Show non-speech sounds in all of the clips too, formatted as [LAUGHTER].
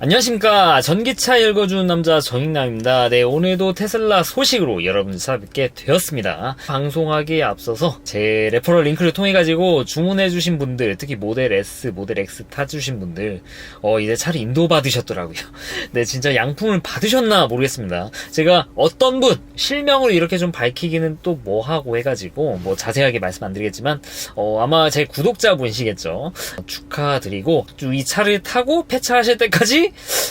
안녕하십니까. 전기차 읽어주는 남자 정익남입니다. 네, 오늘도 테슬라 소식으로 여러분 찾아뵙게 되었습니다. 방송하기에 앞서서 제 레퍼럴 링크를 통해 가지고 주문해 주신 분들, 특히 모델 S, 모델 X 타주신 분들, 어, 이제 차를 인도 받으셨더라고요. [LAUGHS] 네, 진짜 양품을 받으셨나 모르겠습니다. 제가 어떤 분, 실명을 이렇게 좀 밝히기는 또 뭐하고 해가지고, 뭐 자세하게 말씀 안 드리겠지만, 어, 아마 제 구독자분이시겠죠. 축하드리고, 이 차를 타고 폐차하실 때까지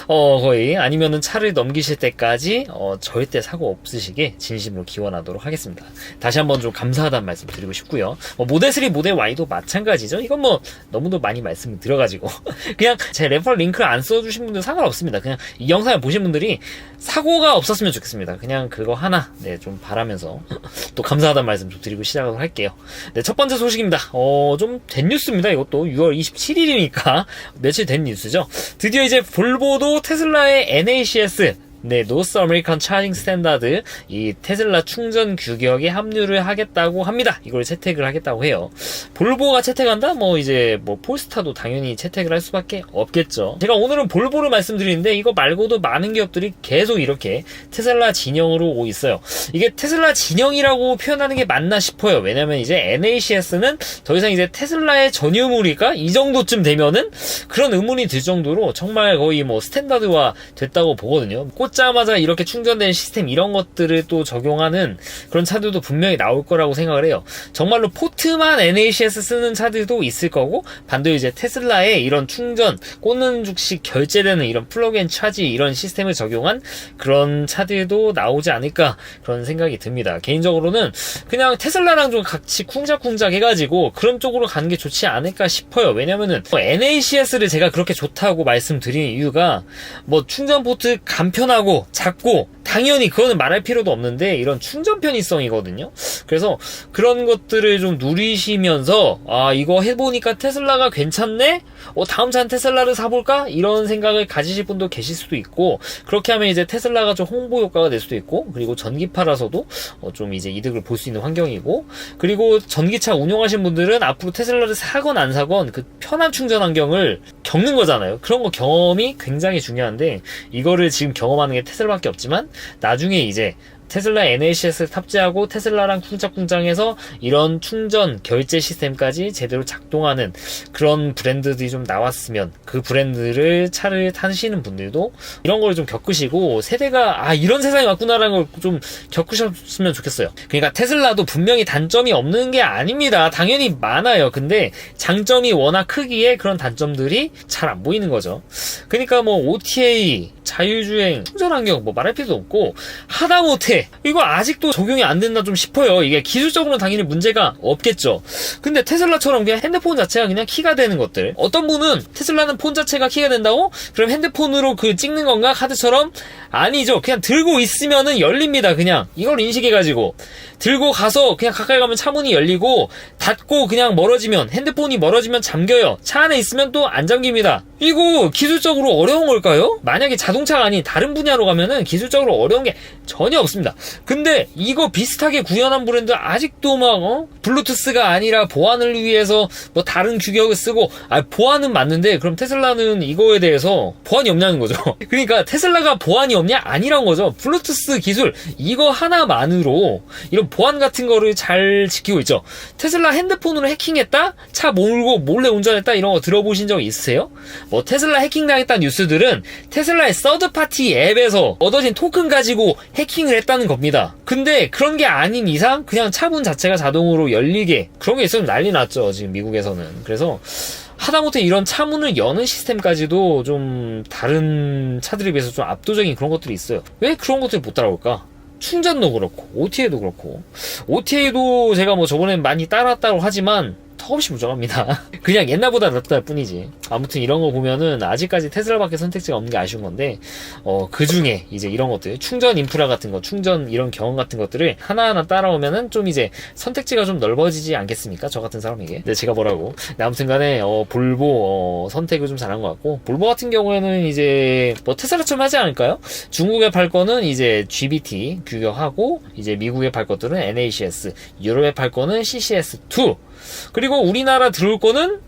어, 거의 아니면은 차를 넘기실 때까지 어, 절대 사고 없으시게 진심으로 기원하도록 하겠습니다. 다시 한번 좀 감사하다는 말씀 드리고 싶고요. 뭐 모델 3, 모델 Y도 마찬가지죠. 이건 뭐 너무도 많이 말씀을 드려가지고 [LAUGHS] 그냥 제 레퍼럴 링크를 안 써주신 분들 상관없습니다. 그냥 이 영상을 보신 분들이 사고가 없었으면 좋겠습니다. 그냥 그거 하나 네, 좀 바라면서 [LAUGHS] 또 감사하다는 말씀 좀 드리고 시작을 할게요. 네, 첫 번째 소식입니다. 어, 좀 된 뉴스입니다. 이것도 6월 27일이니까 [LAUGHS] 며칠 된 뉴스죠. 드디어 이제 볼 보도 테슬라의 NACS 네, 노스 아메리칸 차징 스탠다드 이 테슬라 충전 규격에 합류를 하겠다고 합니다. 이걸 채택을 하겠다고 해요. 볼보가 채택한다? 뭐 이제 뭐 폴스타도 당연히 채택을 할 수밖에 없겠죠. 제가 오늘은 볼보를 말씀드리는데 이거 말고도 많은 기업들이 계속 이렇게 테슬라 진영으로 오고 있어요. 이게 테슬라 진영이라고 표현하는 게 맞나 싶어요. 왜냐면 이제 NACS는 더 이상 이제 테슬라의 전유물일까? 이 정도쯤 되면은 그런 의문이 들 정도로 정말 거의 뭐 스탠다드화 됐다고 보거든요. 꽂자마자 이렇게 충전된 시스템 이런 것들을 또 적용하는 그런 차들도 분명히 나올 거라고 생각을 해요. 정말로 포트만 NACS 쓰는 차들도 있을 거고 반대로 이제 테슬라의 이런 충전 꽂는 즉시 결제되는 이런 플러그앤 차지 이런 시스템을 적용한 그런 차들도 나오지 않을까 그런 생각이 듭니다. 개인적으로는 그냥 테슬라랑 좀 같이 쿵짝쿵짝 해가지고 그런 쪽으로 가는 게 좋지 않을까 싶어요. 왜냐면은 뭐 NACS를 제가 그렇게 좋다고 말씀드리는 이유가 뭐 충전 포트 간편하고 작고 당연히 그거는 말할 필요도 없는데 이런 충전 편의성이거든요. 그래서 그런 것들을 좀 누리시면서 아 이거 해보니까 테슬라가 괜찮네. 어 다음 차는 테슬라를 사볼까 이런 생각을 가지실 분도 계실 수도 있고 그렇게 하면 이제 테슬라가 좀 홍보 효과가 될 수도 있고 그리고 전기파라서도 어, 좀 이제 이득을 볼 수 있는 환경이고 그리고 전기차 운용하신 분들은 앞으로 테슬라를 사건 안 사건 그 편한 충전 환경을 겪는 거잖아요. 그런 거 경험이 굉장히 중요한데 이거를 지금 경험하는 게 테슬라밖에 없지만 나중에 이제 테슬라 NACS를 탑재하고 테슬라랑 쿵짝쿵짝해서 이런 충전 결제 시스템까지 제대로 작동하는 그런 브랜드들이 좀 나왔으면 그 브랜드를 차를 타시는 분들도 이런 걸 좀 겪으시고 세대가 아 이런 세상이 왔구나라는 걸 좀 겪으셨으면 좋겠어요. 그러니까 테슬라도 분명히 단점이 없는 게 아닙니다. 당연히 많아요. 근데 장점이 워낙 크기에 그런 단점들이 잘 안 보이는 거죠. 그러니까 뭐 OTA 자율주행 충전 환경 뭐 말할 필요도 없고 하다못해 이거 아직도 적용이 안 됐나 좀 싶어요. 이게 기술적으로는 당연히 문제가 없겠죠. 근데 테슬라처럼 그냥 핸드폰 자체가 그냥 키가 되는 것들. 어떤 분은 테슬라는 폰 자체가 키가 된다고? 그럼 핸드폰으로 그 찍는 건가? 카드처럼? 아니죠. 그냥 들고 있으면은 열립니다 그냥. 이걸 인식해가지고. 들고 가서 그냥 가까이 가면 차문이 열리고 닫고 그냥 멀어지면 핸드폰이 멀어지면 잠겨요. 차 안에 있으면 또 안 잠깁니다. 이거 기술적으로 어려운 걸까요? 만약에 자동차가 아닌 다른 분야로 가면은 기술적으로 어려운 게 전혀 없습니다. 근데 이거 비슷하게 구현한 브랜드 아직도 막 어? 블루투스가 아니라 보안을 위해서 뭐 다른 규격을 쓰고 아 보안은 맞는데 그럼 테슬라는 이거에 대해서 보안이 없냐는 거죠. [LAUGHS] 그러니까 테슬라가 보안이 없냐 아니란 거죠. 블루투스 기술 이거 하나만으로 이런 보안 같은 거를 잘 지키고 있죠. 테슬라 핸드폰으로 해킹했다? 차 몰고 몰래 운전했다? 이런 거 들어보신 적 있으세요? 뭐 테슬라 해킹당했다는 뉴스들은 테슬라의 서드파티 앱에서 얻어진 토큰 가지고 해킹을 했다 는 겁니다. 근데 그런 게 아닌 이상 그냥 차 문 자체가 자동으로 열리게 그런 게 있으면 난리 났죠. 지금 미국에서는. 그래서 하다못해 이런 차문을 여는 시스템까지도 좀 다른 차들에 비해서 좀 압도적인 그런 것들이 있어요. 왜 그런 것들을 못 따라올까? 충전도 그렇고 OTA도 그렇고 OTA도 제가 뭐 저번에 많이 따랐다고 하지만 턱없이 부족합니다. [LAUGHS] 그냥 옛날보다 낫다 뿐이지. 아무튼 이런 거 보면은 아직까지 테슬라밖에 선택지가 없는 게 아쉬운 건데, 어, 그 중에 이제 이런 것들, 충전 인프라 같은 거, 충전 이런 경험 같은 것들을 하나하나 따라오면은 좀 이제 선택지가 좀 넓어지지 않겠습니까? 저 같은 사람에게. 네, 제가 뭐라고. 네, 아무튼 간에, 어, 볼보, 어, 선택을 좀 잘한 것 같고, 볼보 같은 경우에는 이제 뭐 테슬라처럼 하지 않을까요? 중국에 팔 거는 이제 GBT 규격하고, 이제 미국에 팔 것들은 NACS, 유럽에 팔 거는 CCS2, 그리고 우리나라 들어올 거는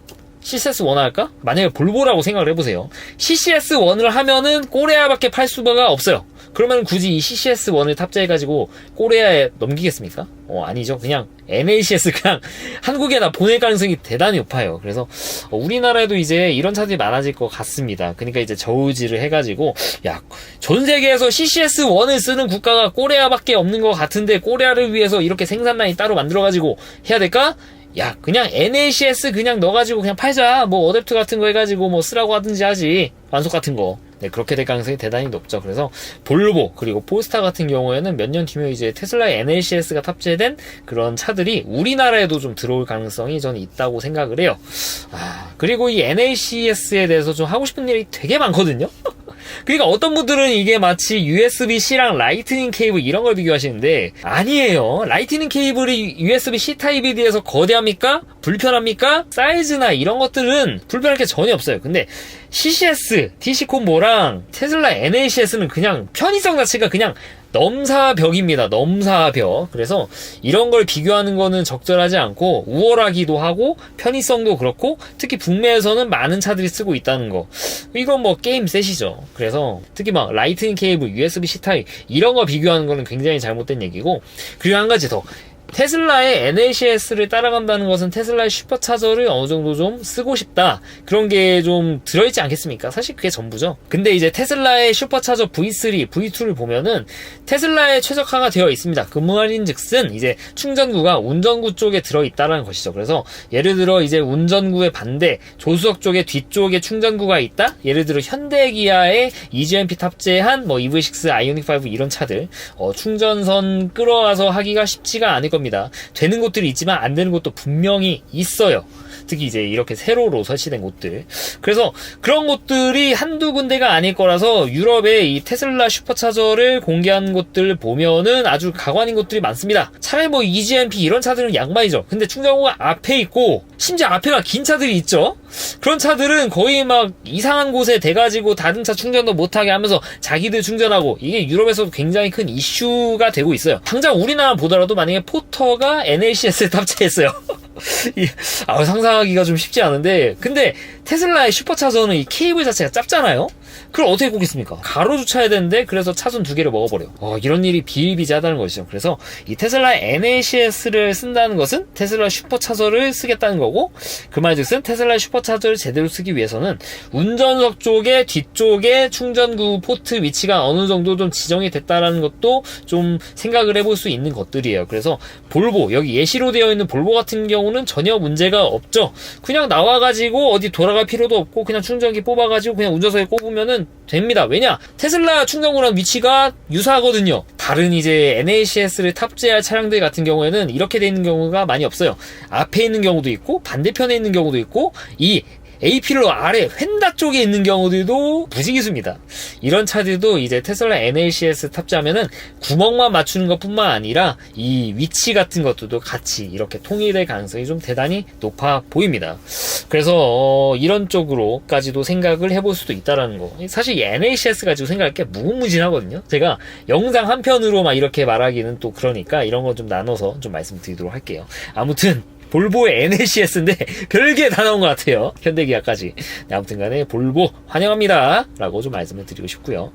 CCS1 할까? 만약에 볼보라고 생각을 해보세요. CCS1을 하면은 꼬레아밖에 팔 수가 없어요. 그러면 굳이 이 CCS1을 탑재해가지고 꼬레아에 넘기겠습니까? 어, 아니죠. 그냥 NACS 그냥 [LAUGHS] 한국에다 보낼 가능성이 대단히 높아요. 그래서 어, 우리나라에도 이제 이런 차들이 많아질 것 같습니다. 그러니까 이제 저우지를 해가지고 야, 전 세계에서 CCS1을 쓰는 국가가 꼬레아밖에 없는 것 같은데 꼬레아를 위해서 이렇게 생산 라인 따로 만들어가지고 해야 될까? 야, 그냥 NACS 그냥 넣어가지고 그냥 팔자. 뭐 어댑터 같은 거 해가지고 뭐 쓰라고 하든지 하지. 완속 같은 거. 네, 그렇게 될 가능성이 대단히 높죠. 그래서 볼보 그리고 폴스타 같은 경우에는 몇 년 뒤면 이제 테슬라의 NACS가 탑재된 그런 차들이 우리나라에도 좀 들어올 가능성이 저는 있다고 생각을 해요. 아, 그리고 이 NACS에 대해서 좀 하고 싶은 일이 되게 많거든요. 그러니까 어떤 분들은 이게 마치 USB-C랑 라이트닝 케이블 이런 걸 비교하시는데 아니에요. 라이트닝 케이블이 USB-C 타입에 비해서 거대합니까? 불편합니까? 사이즈나 이런 것들은 불편할 게 전혀 없어요. 근데 CCS, DC 콤보랑 테슬라 NACS는 그냥 편의성 자체가 그냥 넘사벽입니다. 넘사벽. 그래서 이런 걸 비교하는 거는 적절하지 않고 우월하기도 하고 편의성도 그렇고 특히 북미에서는 많은 차들이 쓰고 있다는 거. 이건 뭐 게임 셋이죠. 그래서 특히 막 라이트닝 케이블, USB-C 타입 이런 거 비교하는 거는 굉장히 잘못된 얘기고 그리고 한 가지 더 테슬라의 NACS를 따라간다는 것은 테슬라의 슈퍼차저를 어느 정도 좀 쓰고 싶다. 그런 게 좀 들어있지 않겠습니까? 사실 그게 전부죠. 근데 이제 테슬라의 슈퍼차저 V3, V2를 보면은 테슬라에 최적화가 되어 있습니다. 그 말인 즉슨 이제 충전구가 운전구 쪽에 들어있다라는 것이죠. 그래서 예를 들어 이제 운전구의 반대, 조수석 쪽에 뒤쪽에 충전구가 있다? 예를 들어 현대기아의 EGMP 탑재한 뭐 EV6, 아이오닉5 이런 차들, 어, 충전선 끌어와서 하기가 쉽지가 않을 겁니다. 되는 곳들이 있지만 안 되는 곳도 분명히 있어요. 특히 이제 이렇게 세로로 설치된 곳들. 그래서 그런 곳들이 한두 군데가 아닐 거라서 유럽의 이 테슬라 슈퍼차저를 공개한 곳들 보면은 아주 가관인 곳들이 많습니다. 차라리 뭐 EGMP 이런 차들은 양반이죠. 근데 충전구가 앞에 있고 심지어 앞에가 긴 차들이 있죠. 그런 차들은 거의 막 이상한 곳에 대가지고 다른 차 충전도 못하게 하면서 자기들 충전하고 이게 유럽에서도 굉장히 큰 이슈가 되고 있어요. 당장 우리나라 보더라도 만약에 포터가 NACS에 탑재했어요. [LAUGHS] 이, 아, 상상하기가 좀 쉽지 않은데, 근데 테슬라의 슈퍼차저는 이 케이블 자체가 짧잖아요? 그걸 어떻게 꽂겠습니까? 가로 주차해야 되는데, 그래서 차선 두 개를 먹어버려. 어, 이런 일이 비일비재하다는 것이죠. 그래서 이 테슬라의 NACS를 쓴다는 것은 테슬라 슈퍼차저를 쓰겠다는 거고, 그말 즉슨 테슬라 슈퍼차저를 제대로 쓰기 위해서는 운전석 쪽에 뒤쪽에 충전구 포트 위치가 어느 정도 좀 지정이 됐다라는 것도 좀 생각을 해볼 수 있는 것들이에요. 그래서 볼보, 여기 예시로 되어 있는 볼보 같은 경우는 전혀 문제가 없죠. 그냥 나와가지고 어디 돌아 갈 필요도 없고 그냥 충전기 뽑아가지고 그냥 운전석에 꼽으면은 됩니다. 왜냐? 테슬라 충전구랑 위치가 유사하거든요. 다른 이제 NACS를 탑재할 차량들 같은 경우에는 이렇게 되어 있는 경우가 많이 없어요. 앞에 있는 경우도 있고 반대편에 있는 경우도 있고 이 A필로 아래 휀다 쪽에 있는 경우들도 무지기수입니다. 이런 차들도 이제 테슬라 NACS 탑재하면은 구멍만 맞추는 것 뿐만 아니라 이 위치 같은 것들도 같이 이렇게 통일될 가능성이 좀 대단히 높아 보입니다. 그래서 어, 이런 쪽으로까지도 생각을 해볼 수도 있다라는 거. 사실 이 NACS 가지고 생각할 게 무궁무진하거든요. 제가 영상 한 편으로 막 이렇게 말하기는 또 그러니까 이런 거 좀 나눠서 좀 말씀드리도록 할게요. 아무튼 볼보의 NACS인데 [LAUGHS] 별게 다 나온 것 같아요. 현대기아까지. 네, 아무튼 간에 볼보 환영합니다. 라고 좀 말씀을 드리고 싶고요.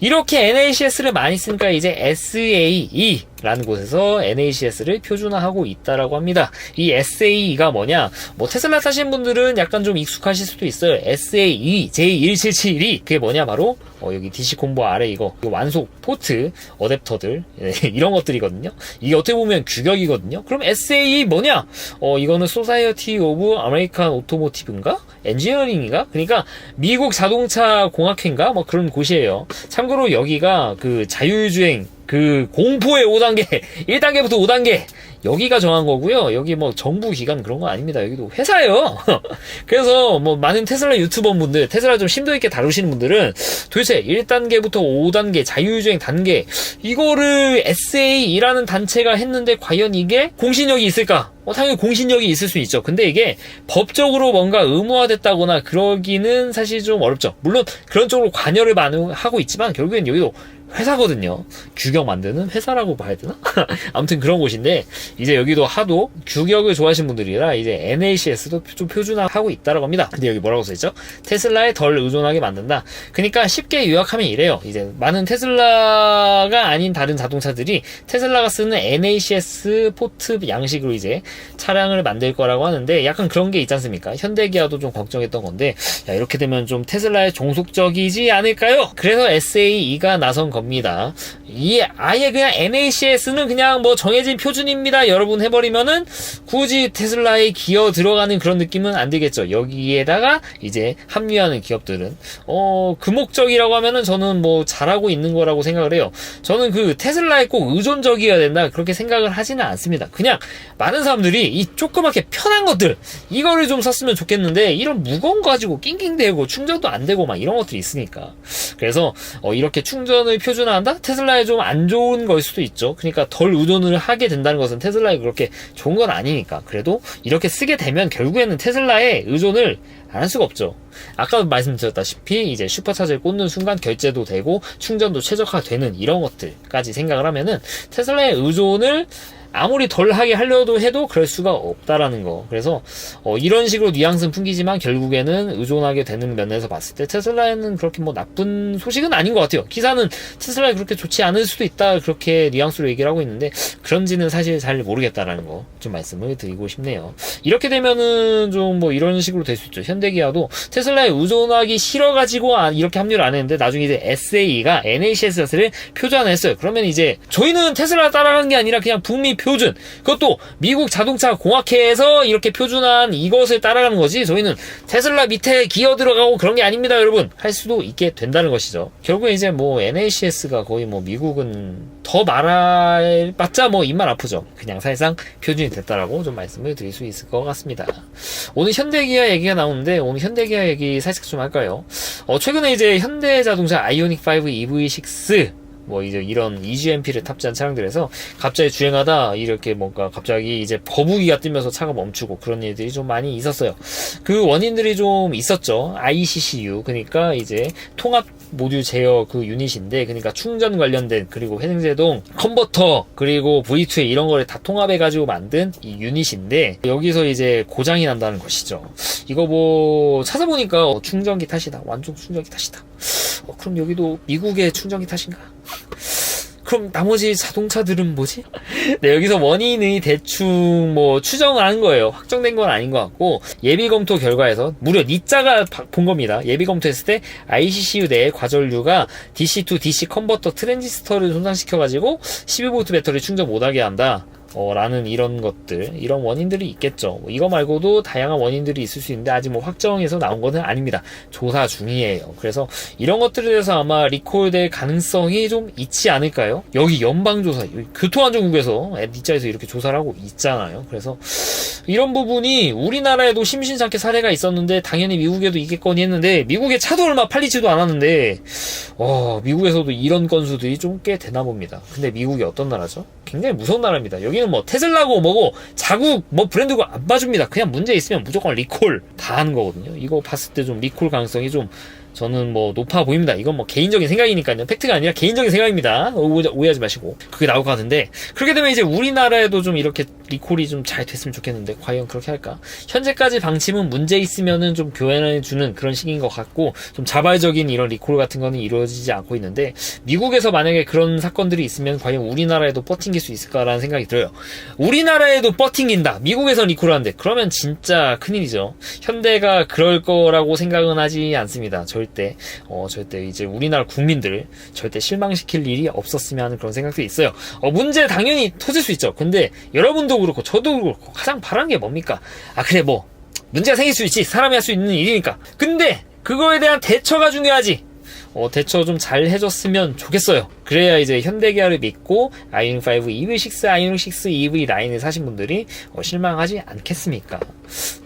이렇게 NACS를 많이 쓰니까 이제 SAE 라는 곳에서 NACS를 표준화하고 있다라고 합니다. 이 SAE가 뭐냐? 뭐 테슬라 타신 분들은 약간 좀 익숙하실 수도 있어요. SAE J1772 그게 뭐냐? 바로 어, 여기 DC 콤보 아래 이거, 이거 완속 포트 어댑터들 예, [LAUGHS] 이런 것들이거든요. 이게 어떻게 보면 규격이거든요. 그럼 SAE 뭐냐? 어 이거는 소사이어티 오브 아메리칸 오토모티브인가? 엔지니어링인가? 그러니까 미국 자동차 공학회인가? 뭐 그런 곳이에요. 참고로 여기가 그 자율주행 그 공포의 5단계, 1단계부터 [LAUGHS] 5단계, 여기가 정한 거고요. 여기 뭐 정부 기관 그런 거 아닙니다. 여기도 회사예요. [LAUGHS] 그래서 뭐 많은 테슬라 유튜버 분들, 테슬라 좀 심도 있게 다루시는 분들은 도대체 1단계부터 5단계 자율주행 단계 이거를 SA이라는 단체가 했는데 과연 이게 공신력이 있을까? 어, 당연히 공신력이 있을 수 있죠. 근데 이게 법적으로 뭔가 의무화됐다거나 그러기는 사실 좀 어렵죠. 물론 그런 쪽으로 관여를 많이 하고 있지만 결국엔 여기도 회사거든요. 규격 만드는 회사라고 봐야 되나? [LAUGHS] 아무튼 그런 곳인데 이제 여기도 하도 규격을 좋아하시는 분들이라 이제 NACS도 좀 표준화하고 있다라고 합니다. 근데 여기 뭐라고 써있죠? 테슬라에 덜 의존하게 만든다. 그러니까 쉽게 요약하면 이래요. 이제 많은 테슬라가 아닌 다른 자동차들이 테슬라가 쓰는 NACS 포트 양식으로 이제 차량을 만들 거라고 하는데 약간 그런 게 있지 않습니까? 현대기아도 좀 걱정했던 건데 야, 이렇게 되면 좀 테슬라에 종속적이지 않을까요? 그래서 SAE가 나선 겁니다. 이 아예 그냥 NACS는 그냥 뭐 정해진 표준입니다. 여러분 해버리면은 굳이 테슬라에 기어 들어가는 그런 느낌은 안 들겠죠. 여기에다가 이제 합류하는 기업들은 어 그 목적이라고 하면은 저는 뭐 잘하고 있는 거라고 생각을 해요. 저는 그 테슬라에 꼭 의존적이어야 된다 그렇게 생각을 하지는 않습니다. 그냥 많은 사람들이 이 조그맣게 편한 것들 이거를 좀 샀으면 좋겠는데 이런 무거운 거 가지고 낑낑대고 충전도 안 되고 막 이런 것들이 있으니까 그래서 어, 이렇게 충전을 표 준화한다 테슬라에 좀 안 좋은 걸 수도 있죠. 그러니까 덜 의존을 하게 된다는 것은 테슬라에 그렇게 좋은 건 아니니까 그래도 이렇게 쓰게 되면 결국에는 테슬라에 의존을 안 할 수가 없죠. 아까 말씀드렸다시피 이제 슈퍼차저를 꽂는 순간 결제도 되고 충전도 최적화되는 이런 것들까지 생각을 하면은 테슬라의 의존을 아무리 덜 하게 하려도 해도 그럴 수가 없다라는 거. 그래서 어, 이런 식으로 뉘앙스는 풍기지만 결국에는 의존하게 되는 면에서 봤을 때 테슬라에는 그렇게 뭐 나쁜 소식은 아닌 것 같아요. 기사는 테슬라에 그렇게 좋지 않을 수도 있다 그렇게 뉘앙스로 얘기를 하고 있는데 그런지는 사실 잘 모르겠다라는 거 좀 말씀을 드리고 싶네요. 이렇게 되면은 좀 뭐 이런 식으로 될 수 있죠. 현대기아도 테슬라에 의존하기 싫어가지고 아, 이렇게 합류를 안 했는데 나중에 이제 SAE가 NACS를 표준화했어요. 그러면 이제 저희는 테슬라 따라간 게 아니라 그냥 북미 표준. 그것도 미국 자동차 공학회에서 이렇게 표준한 이것을 따라가는 거지 저희는 테슬라 밑에 기어 들어가고 그런 게 아닙니다 여러분. 할 수도 있게 된다는 것이죠. 결국에 이제 뭐 NACS가 거의 뭐 미국은 더 말해봤자 뭐 입만 아프죠. 그냥 사실상 표준이 됐다라고 좀 말씀을 드릴 수 있을 것 같습니다. 오늘 현대기아 얘기가 나오는데 오늘 현대기아 얘기 살짝 좀 할까요? 어 최근에 이제 현대자동차 아이오닉 5 EV6 뭐 이제 이런 EGMP를 탑재한 차량들에서 갑자기 주행하다 이렇게 뭔가 갑자기 이제 거북이가 뜨면서 차가 멈추고 그런 일들이 좀 많이 있었어요. 그 원인들이 좀 있었죠. ICCU 그러니까 이제 통합 모듈 제어 그 유닛인데 그러니까 충전 관련된 그리고 회생제동 컨버터 그리고 V2에 이런 거를 다 통합해 가지고 만든 이 유닛인데 여기서 이제 고장이 난다는 것이죠. 이거 뭐 찾아보니까 어, 충전기 탓이다. 완전 충전기 탓이다. 어, 그럼 여기도 미국의 충전기 탓인가? 그럼 나머지 자동차들은 뭐지? 네, 여기서 원인이 대충 뭐 추정을 한 거예요. 확정된 건 아닌 것 같고 예비 검토 결과에서 무려 니자가 본 겁니다. 예비 검토했을 때 ICCU 내의 과전류가 DC to DC 컨버터 트랜지스터를 손상시켜가지고 12V 배터리 충전 못하게 한다. 어, 라는 이런 것들, 이런 원인들이 있겠죠. 뭐 이거 말고도 다양한 원인들이 있을 수 있는데, 아직 뭐 확정해서 나온 것은 아닙니다. 조사 중이에요. 그래서 이런 것들에 대해서 아마 리콜될 가능성이 좀 있지 않을까요? 여기 연방조사, 교통안전국에서 니자에서 이렇게 조사를 하고 있잖아요. 그래서 이런 부분이 우리나라에도 심심찮게 사례가 있었는데, 당연히 미국에도 있겠거니 했는데, 미국에 차도 얼마 팔리지도 않았는데, 어, 미국에서도 이런 건수들이 좀 꽤 되나 봅니다. 근데 미국이 어떤 나라죠? 굉장히 무서운 나라입니다. 여기는 뭐 테슬라고 뭐고 자국 뭐 브랜드고 안 봐줍니다. 그냥 문제 있으면 무조건 리콜 다 하는 거거든요. 이거 봤을 때 좀 리콜 가능성이 좀 저는 뭐 높아 보입니다. 이건 뭐 개인적인 생각이니까요. 팩트가 아니라 개인적인 생각입니다. 오해- 오해하지 마시고 그게 나올 것 같은데 그렇게 되면 이제 우리나라에도 좀 이렇게 리콜이 좀 잘 됐으면 좋겠는데 과연 그렇게 할까? 현재까지 방침은 문제 있으면은 좀 교환해 주는 그런 식인 것 같고 좀 자발적인 이런 리콜 같은 거는 이루어지지 않고 있는데 미국에서 만약에 그런 사건들이 있으면 과연 우리나라에도 뻗팅길 수 있을까라는 생각이 들어요. 우리나라에도 뻗팅긴다. 미국에서 리콜하는데 그러면 진짜 큰일이죠. 현대가 그럴 거라고 생각은 하지 않습니다. 절대 어 절대 이제 우리나라 국민들 절대 실망시킬 일이 없었으면 하는 그런 생각도 있어요. 어 문제 당연히 터질 수 있죠. 근데 여러분도 그렇고 저도 그렇고 가장 바라는 게 뭡니까? 아 그래 뭐 문제가 생길 수 있지 사람이 할 수 있는 일이니까. 근데 그거에 대한 대처가 중요하지. 어, 대처 좀 잘 해줬으면 좋겠어요. 그래야 이제 현대기아를 믿고 아이오닉 5 EV6, 아이오닉 6 EV9을 사신 분들이 어, 실망하지 않겠습니까?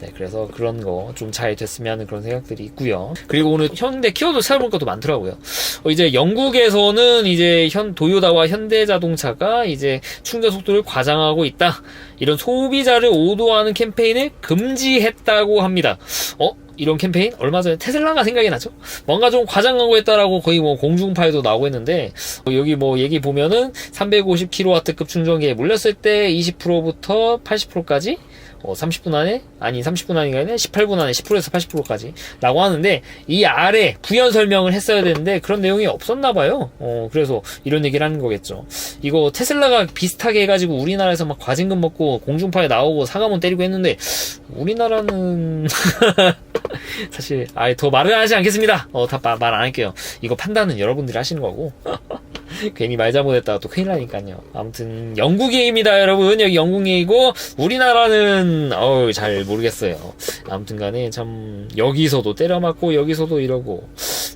네, 그래서 그런 거 좀 잘 됐으면 하는 그런 생각들이 있고요. 그리고 오늘 현대 키워드 찾아볼 것도 많더라고요. 어, 이제 영국에서는 이제 현 도요다와 현대자동차가 이제 충전 속도를 과장하고 있다. 이런 소비자를 오도하는 캠페인을 금지했다고 합니다. 어? 이런 캠페인 얼마 전에 테슬라가 생각이 나죠. 뭔가 좀 과장 광고했다라고 거의 뭐 공중파에도 나오고 했는데 어, 여기 뭐 얘기 보면은 350kW급 충전기에 물렸을 때 20%부터 80%까지 어, 30분 안에 아니 30분 안이 아니라 18분 안에 10%에서 80%까지 라고 하는데 이 아래 부연 설명을 했어야 되는데 그런 내용이 없었나 봐요. 어, 그래서 이런 얘기를 하는 거겠죠. 이거 테슬라가 비슷하게 해가지고 우리나라에서 막 과징금 먹고 공중파에 나오고 사과문 때리고 했는데 우리나라는 [LAUGHS] 사실 아예 더 말을 하지 않겠습니다. 어, 다 말 안 할게요. 이거 판단은 여러분들이 하시는 거고. [LAUGHS] 괜히 말 잘못했다가 또 큰일 나니까요. 아무튼 영국이입니다, 여러분. 여기 영국이고 우리나라는 어우 잘 모르겠어요. 아무튼 간에 참 여기서도 때려 맞고 여기서도 이러고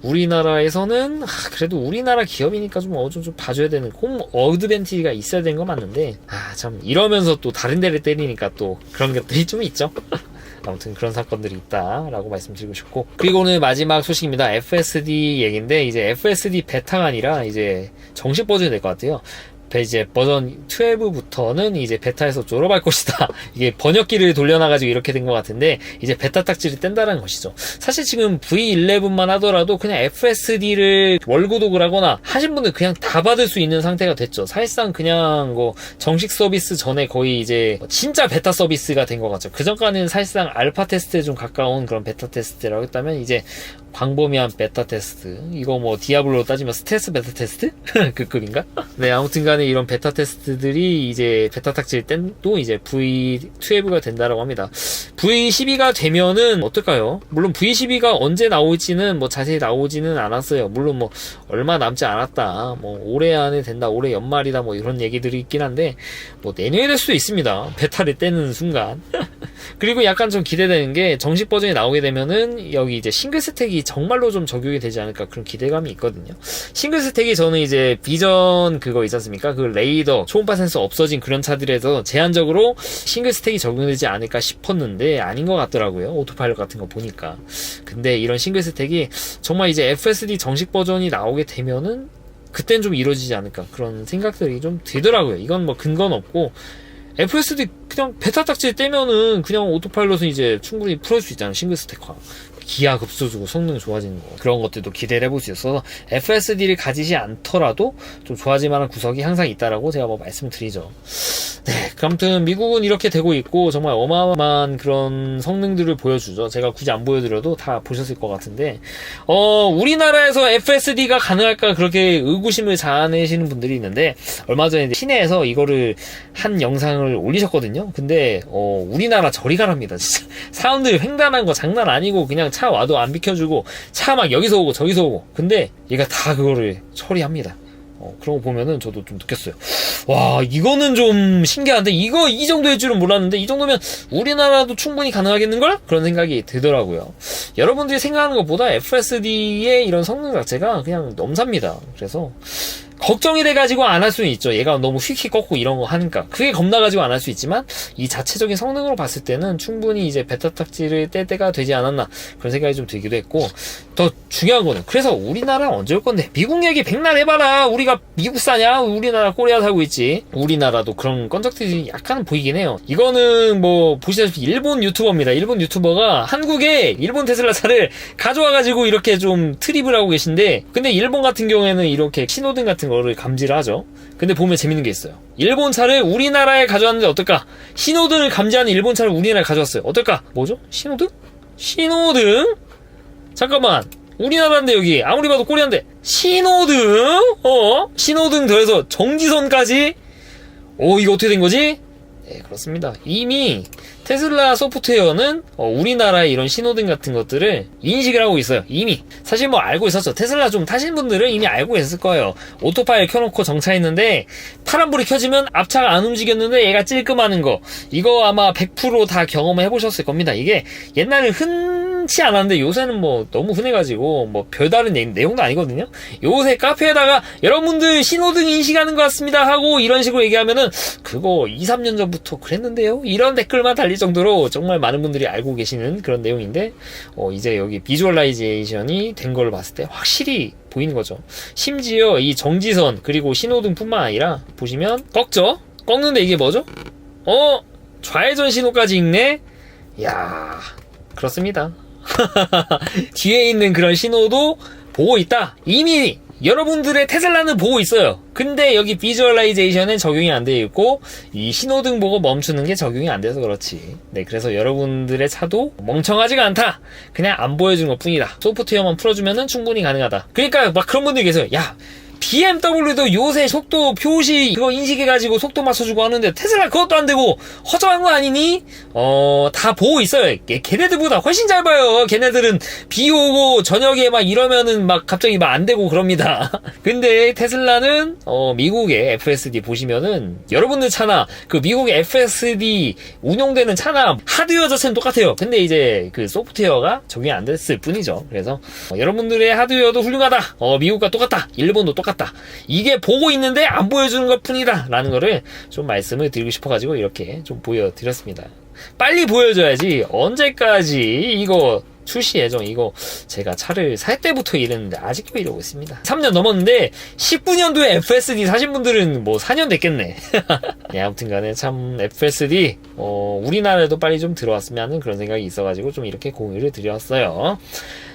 우리나라에서는 아, 그래도 우리나라 기업이니까 좀 어좀 좀 봐줘야 되는 홈 어드밴티지가 있어야 되는 거 맞는데 아 참 이러면서 또 다른 데를 때리니까 또 그런 것들이 좀 있죠. 아무튼 그런 사건들이 있다라고 말씀드리고 싶고 그리고 오늘 마지막 소식입니다. FSD 얘기인데 이제 FSD 베타가 아니라 이제 정식 버전이 될 것 같아요. 배- 이제 버전 12부터는 이제 베타에서 졸업할 것이다. [LAUGHS] 이게 번역기를 돌려놔가지고 이렇게 된 것 같은데 이제 베타 딱지를 뗀다는 것이죠. 사실 지금 V11만 하더라도 그냥 FSD를 월구독을 하거나 하신 분들 그냥 다 받을 수 있는 상태가 됐죠. 사실상 그냥 뭐 정식 서비스 전에 거의 이제 진짜 베타 서비스가 된 것 같죠. 그 전까지는 사실상 알파 테스트에 좀 가까운 그런 베타 테스트라고 했다면 이제 광범위한 베타 테스트 이거 뭐 디아블로 따지면 스텔스 베타 테스트 [LAUGHS] 그 급인가? 네 아무튼 간에 이런 베타 테스트들이 이제 베타 탁질 땐 또 이제 V12가 된다라고 합니다. V12가 되면은 어떨까요? 물론 V12가 언제 나올지는 뭐 자세히 나오지는 않았어요. 물론 뭐 얼마 남지 않았다. 뭐 올해 안에 된다. 올해 연말이다. 뭐 이런 얘기들이 있긴 한데 뭐 내년에 될 수도 있습니다. 베타를 떼는 순간. [LAUGHS] 그리고 약간 좀 기대되는 게 정식 버전이 나오게 되면은 여기 이제 싱글 스택이 정말로 좀 적용이 되지 않을까 그런 기대감이 있거든요. 싱글 스택이 저는 이제 비전 그거 있지 않습니까? 그 레이더 초음파 센서 없어진 그런 차들에서 제한적으로 싱글 스택이 적용되지 않을까 싶었는데 아닌 것 같더라고요. 오토파일럿 같은 거 보니까. 근데 이런 싱글 스택이 정말 이제 FSD 정식 버전이 나오게 되면은 그땐 좀 이루어지지 않을까 그런 생각들이 좀 들더라고요. 이건 뭐 근거는 없고 FSD 그냥 베타 딱지 떼면은 그냥 오토파일럿은 이제 충분히 풀을 수 있잖아요. 싱글 스택화. 기하 급소주고 성능 좋아지는 거. 그런 것들도 기대를 해볼 수 있어서 FSD를 가지지 않더라도 좀 좋아질 만한 구석이 항상 있다라고 제가 뭐 말씀을 드리죠. 네. 그 아무튼 미국은 이렇게 되고 있고 정말 어마어마한 그런 성능들을 보여주죠. 제가 굳이 안 보여드려도 다 보셨을 것 같은데, 어, 우리나라에서 FSD가 가능할까 그렇게 의구심을 자아내시는 분들이 있는데, 얼마 전에 시내에서 이거를 한 영상을 올리셨거든요. 근데, 어, 우리나라 저리 가랍니다. 진짜. 사람들 횡단한 거 장난 아니고 그냥 차 와도 안 비켜주고, 차 막 여기서 오고 저기서 오고. 근데 얘가 다 그거를 처리합니다. 어, 그런 거 보면은 저도 좀 느꼈어요. 와, 이거는 좀 신기한데, 이거 이 정도일 줄은 몰랐는데, 이 정도면 우리나라도 충분히 가능하겠는걸? 그런 생각이 들더라고요. 여러분들이 생각하는 것보다 FSD의 이런 성능 자체가 그냥 넘삽니다. 그래서, 걱정이 돼가지고 안 할 수는 있죠. 얘가 너무 휙휙 꺾고 이런 거 하니까. 그게 겁나가지고 안 할 수 있지만, 이 자체적인 성능으로 봤을 때는 충분히 이제 베타 탁지를 뗄 때가 되지 않았나. 그런 생각이 좀 들기도 했고, 더 중요한 거는, 그래서 우리나라 언제 올 건데, 미국 얘기 백날 해봐라. 우리가 미국 사냐? 우리나라 코리아 살고 있지. 우리나라도 그런 건적들이 약간 보이긴 해요. 이거는 뭐, 보시다시피 일본 유튜버입니다. 일본 유튜버가 한국에 일본 테슬라 차를 [LAUGHS] 가져와가지고 이렇게 좀 트립을 하고 계신데, 근데 일본 같은 경우에는 이렇게 신호등 같은 거를 감지를 하죠. 근데 보면 재밌는 게 있어요. 일본 차를 우리나라에 가져왔는데 어떨까? 신호등을 감지하는 일본 차를 우리나라에 가져왔어요. 어떨까? 뭐죠? 신호등? 신호등? 잠깐만. 우리나라인데 여기 아무리 봐도 코리아인데 신호등? 어? 신호등 더해서 정지선까지? 오 이거 어떻게 된 거지? 네 그렇습니다. 이미 테슬라 소프트웨어는 어, 우리나라의 이런 신호등 같은 것들을 인식을 하고 있어요. 이미 사실 뭐 알고 있었죠. 테슬라 좀 타신 분들은 이미 알고 있을 거예요. 오토파일 켜놓고 정차했는데 파란불이 켜지면 앞차가 안 움직였는데 얘가 찔끔하는 거 이거 아마 100%다 경험해 보셨을 겁니다. 이게 옛날에 흔 치 않았는데 요새는 뭐 너무 흔해가지고 뭐 별다른 내- 내용도 아니거든요. 요새 카페에다가 여러분들 신호등 인식하는 것 같습니다 하고 이런 식으로 얘기하면은 그거 2, 3년 전부터 그랬는데요. 이런 댓글만 달릴 정도로 정말 많은 분들이 알고 계시는 그런 내용인데 어, 이제 여기 비주얼라이제이션이 된 걸 봤을 때 확실히 보이는 거죠. 심지어 이 정지선 그리고 신호등뿐만 아니라 보시면 꺾죠. 꺾는데 이게 뭐죠? 어 좌회전 신호까지 읽네. 야 그렇습니다. [LAUGHS] 뒤에 있는 그런 신호도 보고 있다. 이미 여러분들의 테슬라는 보고 있어요. 근데 여기 비주얼라이제이션은 적용이 안 되어 있고 이 신호등 보고 멈추는 게 적용이 안 돼서 그렇지. 네, 그래서 여러분들의 차도 멍청하지가 않다. 그냥 안 보여주는 것 뿐이다. 소프트웨어만 풀어주면 충분히 가능하다. 그러니까 막 그런 분들이 계세요. 야, BMW도 요새 속도 표시 그거 인식해가지고 속도 맞춰주고 하는데 테슬라 그것도 안 되고 허전한 거 아니니? 어, 다 보고 있어요. 걔- 걔네들보다 훨씬 잘 봐요. 걔네들은 비 오고 저녁에 막 이러면은 막 갑자기 막 안 되고 그럽니다. [LAUGHS] 근데 테슬라는 어, 미국의 FSD 보시면은 여러분들 차나 그 미국의 FSD 운용되는 차나 하드웨어 자체는 똑같아요. 근데 이제 그 소프트웨어가 적용이 안 됐을 뿐이죠. 그래서 어, 여러분들의 하드웨어도 훌륭하다. 어, 미국과 똑같다. 일본도 똑같다. 이게 보고 있는데 안 보여주는 것 뿐이다. 라는 거를 좀 말씀을 드리고 싶어가지고 이렇게 좀 보여드렸습니다. 빨리 보여줘야지. 언제까지 이거 출시 예정 이거 제가 차를 살 때부터 이랬는데 아직도 이러고 있습니다. 3년 넘었는데 19년도에 FSD 사신 분들은 뭐 4년 됐겠네. 네, [LAUGHS] 아무튼 간에 참 FSD 어, 우리나라에도 빨리 좀 들어왔으면 하는 그런 생각이 있어가지고 좀 이렇게 공유를 드렸어요.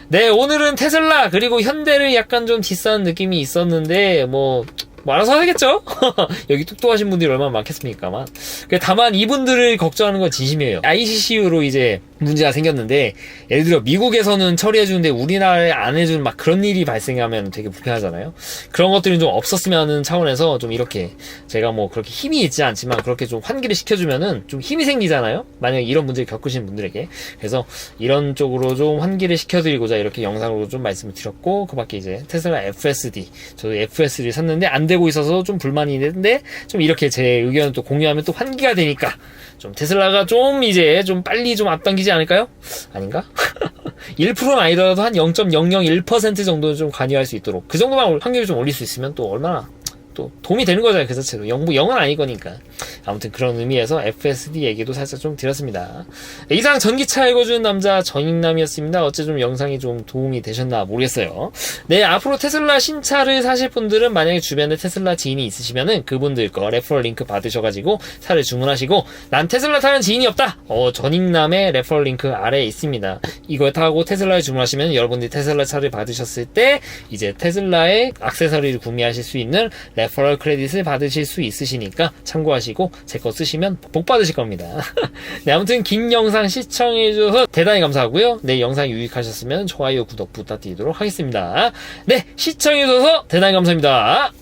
네, 오늘은 테슬라 그리고 현대를 약간 좀 디스하는 느낌이 있었는데 뭐, 뭐 알아서 하겠죠? [LAUGHS] 여기 똑똑하신 분들이 얼마나 많겠습니까만. 그 다만 이분들을 걱정하는 건 진심이에요. ICCU로 이제 문제가 생겼는데 예를 들어 미국에서는 처리해 주는데 우리나라에 안 해주는 막 그런 일이 발생하면 되게 불편하잖아요. 그런 것들이 좀 없었으면 하는 차원에서 좀 이렇게 제가 뭐 그렇게 힘이 있지 않지만 그렇게 좀 환기를 시켜주면은 좀 힘이 생기잖아요. 만약에 이런 문제를 겪으신 분들에게 그래서 이런 쪽으로 좀 환기를 시켜드리고자 이렇게 영상으로 좀 말씀을 드렸고 그 밖에 이제 테슬라 FSD 저도 FSD 샀는데 안 되고 있어서 좀 불만이 있는데 좀 이렇게 제 의견을 또 공유하면 또 환기가 되니까 좀 테슬라가 좀 이제 좀 빨리 좀 앞당기지 않을까요? 아닌가? [LAUGHS] 1%는 아니더라도 한 0.001% 정도는 좀 관여할 수 있도록 그 정도만 확률을 좀 올릴 수 있으면 또 얼마나 또 도움이 되는 거잖아요 그 자체로 영부 0은 아닐 거니까 아무튼 그런 의미에서 FSD 얘기도 살짝 좀 드렸습니다. 이상 전기차 읽어주는 남자 정익남이었습니다. 어째 좀 영상이 좀 도움이 되셨나 모르겠어요. 네 앞으로 테슬라 신차를 사실 분들은 만약에 주변에 테슬라 지인이 있으시면은 그분들 거 레퍼럴 링크 받으셔가지고 차를 주문하시고 난 테슬라 타는 지인이 없다! 어 전익남의 레퍼럴 링크 아래에 있습니다. 이걸 타고 테슬라를 주문하시면 여러분들이 테슬라 차를 받으셨을 때 이제 테슬라의 액세서리를 구매하실 수 있는 레퍼럴 크레딧을 받으실 수 있으시니까 참고하시고 제 거 쓰시면 복 받으실 겁니다. [LAUGHS] 네, 아무튼 긴 영상 시청해주셔서 대단히 감사하고요. 네, 영상이 유익하셨으면 좋아요, 구독 부탁드리도록 하겠습니다. 네, 시청해주셔서 대단히 감사합니다.